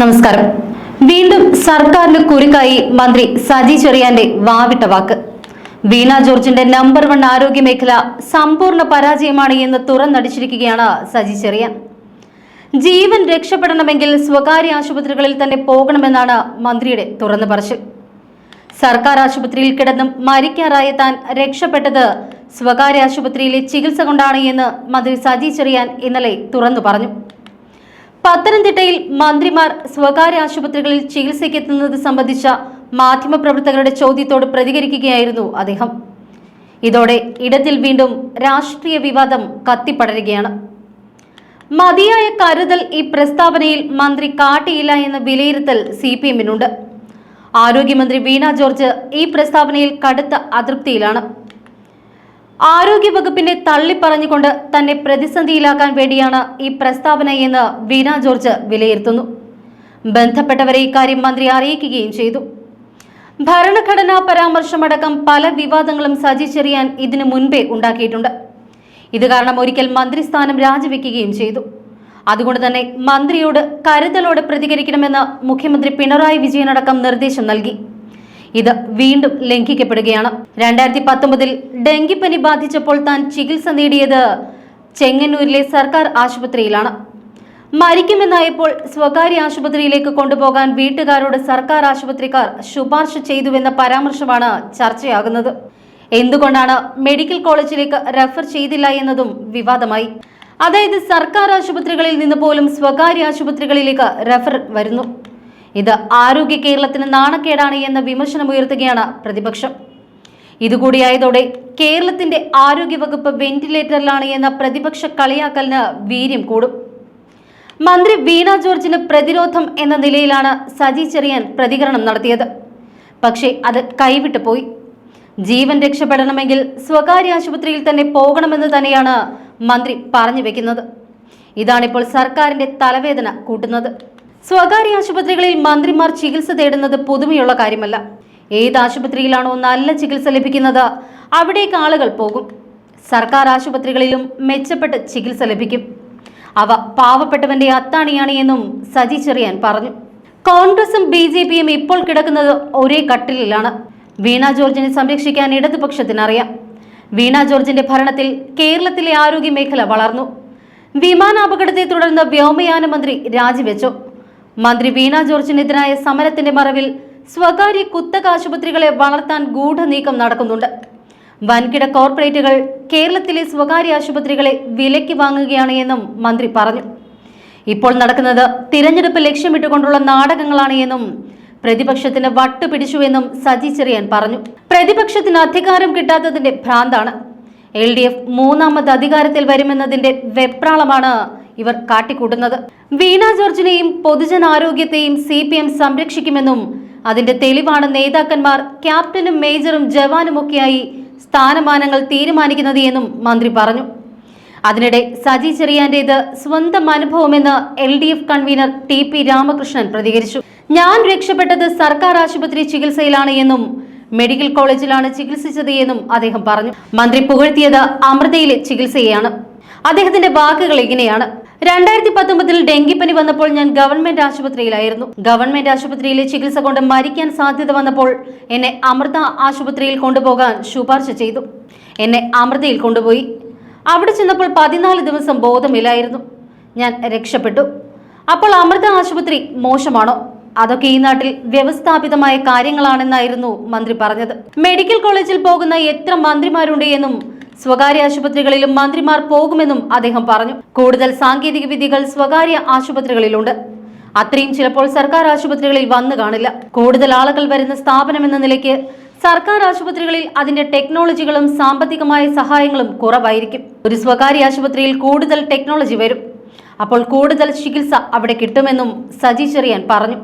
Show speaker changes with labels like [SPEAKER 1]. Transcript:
[SPEAKER 1] നമസ്കാരം. വീണ്ടും സർക്കാരിന് കുരുക്കായി മന്ത്രി സജി ചെറിയാന്റെ വാവിട്ട വാക്ക്. വീണ ജോർജിന്റെ നമ്പർ വൺ ആരോഗ്യ മേഖല സമ്പൂർണ പരാജയമാണ് എന്ന് തുറന്നടിച്ചിരിക്കുകയാണ് സജി ചെറിയാൻ. ജീവൻ രക്ഷപ്പെടണമെങ്കിൽ സ്വകാര്യ ആശുപത്രികളിൽ തന്നെ പോകണമെന്നാണ് മന്ത്രിയുടെ തുറന്നു പറച്ചിൽ സർക്കാർ ആശുപത്രിയിൽ കിടന്നും മരിക്കാറായ താൻ രക്ഷപ്പെട്ടത് സ്വകാര്യ ആശുപത്രിയിലെ ചികിത്സ കൊണ്ടാണ് എന്ന് മന്ത്രി സജി ചെറിയാൻ ഇന്നലെ തുറന്നു പറഞ്ഞു പത്തനംതിട്ടയിൽ മന്ത്രിമാർ സ്വകാര്യ ആശുപത്രികളിൽ ചികിത്സയ്ക്കെത്തുന്നത് സംബന്ധിച്ച മാധ്യമപ്രവർത്തകരുടെ ചോദ്യത്തോട് പ്രതികരിക്കുകയായിരുന്നു അദ്ദേഹം. ഇതോടെ ഇടത്തിൽ വീണ്ടും രാഷ്ട്രീയ വിവാദം കത്തിപ്പടരുകയാണ്. മതിയായ കരുതൽ ഈ പ്രസ്താവനയിൽ മന്ത്രി കാട്ടിയില്ല എന്ന വിലയിരുത്തൽ സി പി എമ്മിനുണ്ട് ആരോഗ്യമന്ത്രി വീണ ജോർജ് ഈ പ്രസ്താവനയിൽ കടുത്ത അതൃപ്തിയിലാണ്. ആരോഗ്യവകുപ്പിനെ തള്ളിപ്പറഞ്ഞുകൊണ്ട് തന്നെ പ്രതിസന്ധിയിലാക്കാൻ വേണ്ടിയാണ് ഈ പ്രസ്താവനയെന്ന് വീണ ജോർജ് വിലയിരുത്തുന്നു. ബന്ധപ്പെട്ടവരെ ഇക്കാര്യം മന്ത്രി അറിയിക്കുകയും ചെയ്തു. ഭരണഘടനാ പരാമർശമടക്കം പല വിവാദങ്ങളും സജി ചെറിയാൻ ഇതിനു മുൻപേ ഉണ്ടാക്കിയിട്ടുണ്ട്. ഇത് കാരണം ഒരിക്കൽ മന്ത്രിസ്ഥാനം രാജിവെക്കുകയും ചെയ്തു. അതുകൊണ്ട് തന്നെ മന്ത്രിയോട് കരുതലോടെ പ്രതികരിക്കണമെന്ന് മുഖ്യമന്ത്രി പിണറായി വിജയനടക്കം നിർദ്ദേശം നൽകി. ഇത് വീണ്ടും ലംഘിക്കപ്പെടുകയാണ്. രണ്ടായിരത്തി പത്തൊമ്പതിൽ ഡെങ്കിപ്പനി ബാധിച്ചപ്പോൾ താൻ ചികിത്സ നേടിയത് ചെങ്ങന്നൂരിലെ സർക്കാർ ആശുപത്രിയിലാണ്. മരിക്കുമെന്നായപ്പോൾ സ്വകാര്യ ആശുപത്രിയിലേക്ക് കൊണ്ടുപോകാൻ വീട്ടുകാരോട് സർക്കാർ ആശുപത്രിക്കാർ ശുപാർശ ചെയ്തുവെന്ന പരാമർശമാണ് ചർച്ചയാകുന്നത്. എന്തുകൊണ്ടാണ് മെഡിക്കൽ കോളേജിലേക്ക് റെഫർ ചെയ്തില്ല എന്നതും വിവാദമായി. അതായത് സർക്കാർ ആശുപത്രികളിൽ നിന്ന് പോലും സ്വകാര്യ ആശുപത്രികളിലേക്ക് റെഫർ വരുന്നു. ഇത് ആരോഗ്യ കേരളത്തിന് നാണക്കേടാണ് എന്ന വിമർശനമുയർത്തുകയാണ് പ്രതിപക്ഷം. ഇതുകൂടിയായതോടെ കേരളത്തിന്റെ ആരോഗ്യവകുപ്പ് വെന്റിലേറ്ററിലാണ് എന്ന പ്രതിപക്ഷ കളിയാക്കലിന് വീര്യം കൂടും. മന്ത്രി വീണ ജോർജിന് പ്രതിരോധം എന്ന നിലയിലാണ് സജി ചെറിയാൻ പ്രതികരണം നടത്തിയത്. പക്ഷേ അത് കൈവിട്ടു പോയി. ജീവൻ രക്ഷപ്പെടണമെങ്കിൽ സ്വകാര്യ ആശുപത്രിയിൽ തന്നെ പോകണമെന്ന് തന്നെയാണ് മന്ത്രി പറഞ്ഞു വെക്കുന്നത്. ഇതാണിപ്പോൾ സർക്കാരിന്റെ തലവേദന കൂട്ടുന്നത്. സ്വകാര്യ ആശുപത്രികളിൽ മന്ത്രിമാർ ചികിത്സ തേടുന്നത് പുതുമയുള്ള കാര്യമല്ല. ഏത് ആശുപത്രിയിലാണോ നല്ല ചികിത്സ ലഭിക്കുന്നത് അവിടേക്ക് ആളുകൾ പോകും. സർക്കാർ ആശുപത്രികളിലും മെച്ചപ്പെട്ട ചികിത്സ ലഭിക്കും. അവ പാവപ്പെട്ടവന്റെ അത്താണിയാണ് എന്നും സജി ചെറിയാൻ പറഞ്ഞു. കോൺഗ്രസും ബി ജെ പിയും ഇപ്പോൾ കിടക്കുന്നത് ഒരേ കട്ടിലിലാണ്. വീണ ജോർജിനെ സംരക്ഷിക്കാൻ ഇടതുപക്ഷത്തിനറിയാം. വീണ ജോർജിന്റെ ഭരണത്തിൽ കേരളത്തിലെ ആരോഗ്യ മേഖല വളർന്നു. വിമാനാപകടത്തെ തുടർന്ന് വ്യോമയാന മന്ത്രി രാജിവെച്ചു. മന്ത്രി വീണ ജോർജിനെതിരായ സമരത്തിന്റെ മറവിൽ സ്വകാര്യ കുത്തക ആശുപത്രികളെ വളർത്താൻ ഗൂഢനീക്കം നടക്കുന്നുണ്ട്. വൻകിട കോർപ്പറേറ്റുകൾ കേരളത്തിലെ സ്വകാര്യ ആശുപത്രികളെ വിലയ്ക്ക് വാങ്ങുകയാണ് എന്നും മന്ത്രി പറഞ്ഞു. ഇപ്പോൾ നടക്കുന്നത് തിരഞ്ഞെടുപ്പ് ലക്ഷ്യമിട്ടുകൊണ്ടുള്ള നാടകങ്ങളാണ് എന്നും പ്രതിപക്ഷത്തിന് വട്ടുപിടിച്ചുവെന്നും സജി ചെറിയാൻ പറഞ്ഞു. പ്രതിപക്ഷത്തിന് അധികാരം കിട്ടാത്തതിന്റെ ഭ്രാന്താണ്. എൽ ഡി എഫ് മൂന്നാമത് അധികാരത്തിൽ വരുമെന്നതിന്റെ വെപ്രാളമാണ് ഇവർ കാട്ടിക്കൂട്ടുന്നത്. വീണ ജോർജിനെയും പൊതുജനാരോഗ്യത്തെയും സി പി എം സംരക്ഷിക്കുമെന്നും അതിന്റെ തെളിവാണ് നേതാക്കന്മാർ ക്യാപ്റ്റനും മേജറും ജവാനുമൊക്കെയായി സ്ഥാനമാനങ്ങൾ തീരുമാനിക്കുന്നത് എന്നും മന്ത്രി പറഞ്ഞു. അതിനിടെ സജി ചെറിയാന്റേത് സ്വന്തം അനുഭവമെന്ന് L D F convener T P Ramakrishnan പ്രതികരിച്ചു. ഞാൻ രക്ഷപ്പെട്ടത് സർക്കാർ ആശുപത്രി ചികിത്സയിലാണ് എന്നും മെഡിക്കൽ കോളേജിലാണ് ചികിത്സിച്ചത് എന്നും അദ്ദേഹം പറഞ്ഞു. മന്ത്രി പുകഴ്ത്തിയത് അമൃതയിലെ ചികിത്സയെയാണ്. അദ്ദേഹത്തിന്റെ വാക്കുകൾ ഇങ്ങനെയാണ്. രണ്ടായിരത്തി പത്തൊമ്പതിൽ ഡെങ്കിപ്പനി വന്നപ്പോൾ ഞാൻ ഗവൺമെന്റ് ആശുപത്രിയിലായിരുന്നു. ഗവൺമെന്റ് ആശുപത്രിയിലെ ചികിത്സ കൊണ്ട് മരിക്കാൻ സാധ്യത വന്നപ്പോൾ എന്നെ അമൃത ആശുപത്രിയിൽ കൊണ്ടുപോകാൻ ശുപാർശ ചെയ്തു. എന്നെ അമൃതയിൽ കൊണ്ടുപോയി. അവിടെ ചെന്നപ്പോൾ പതിനാല് ദിവസം ബോധമില്ലായിരുന്നു. ഞാൻ രക്ഷപ്പെട്ടു. അപ്പോൾ അമൃത ആശുപത്രി മോശമാണോ? അതൊക്കെ ഈ നാട്ടിൽ വ്യവസ്ഥാപിതമായ കാര്യങ്ങളാണെന്നായിരുന്നു മന്ത്രി പറഞ്ഞത്. മെഡിക്കൽ കോളേജിൽ പോകുന്ന എത്ര മന്ത്രിമാരുണ്ട് എന്നും സ്വകാര്യ ആശുപത്രികളിലും മന്ത്രിമാർ പോകുമെന്നും അദ്ദേഹം പറഞ്ഞു. കൂടുതൽ സാങ്കേതിക വിദ്യകൾ സ്വകാര്യ ആശുപത്രികളിലുണ്ട്. അത്രയും ചിലപ്പോൾ സർക്കാർ ആശുപത്രികളിൽ വന്നു കാണില്ല. കൂടുതൽ ആളുകൾ വരുന്ന സ്ഥാപനം എന്ന നിലയ്ക്ക് സർക്കാർ ആശുപത്രികളിൽ അതിന്റെ ടെക്നോളജികളും സാമ്പത്തികമായ സഹായങ്ങളും കുറവായിരിക്കും. ഒരു സ്വകാര്യ ആശുപത്രിയിൽ കൂടുതൽ ടെക്നോളജി വരും. അപ്പോൾ കൂടുതൽ ചികിത്സ അവിടെ കിട്ടുമെന്നും സജി ചെറിയാൻ പറഞ്ഞു.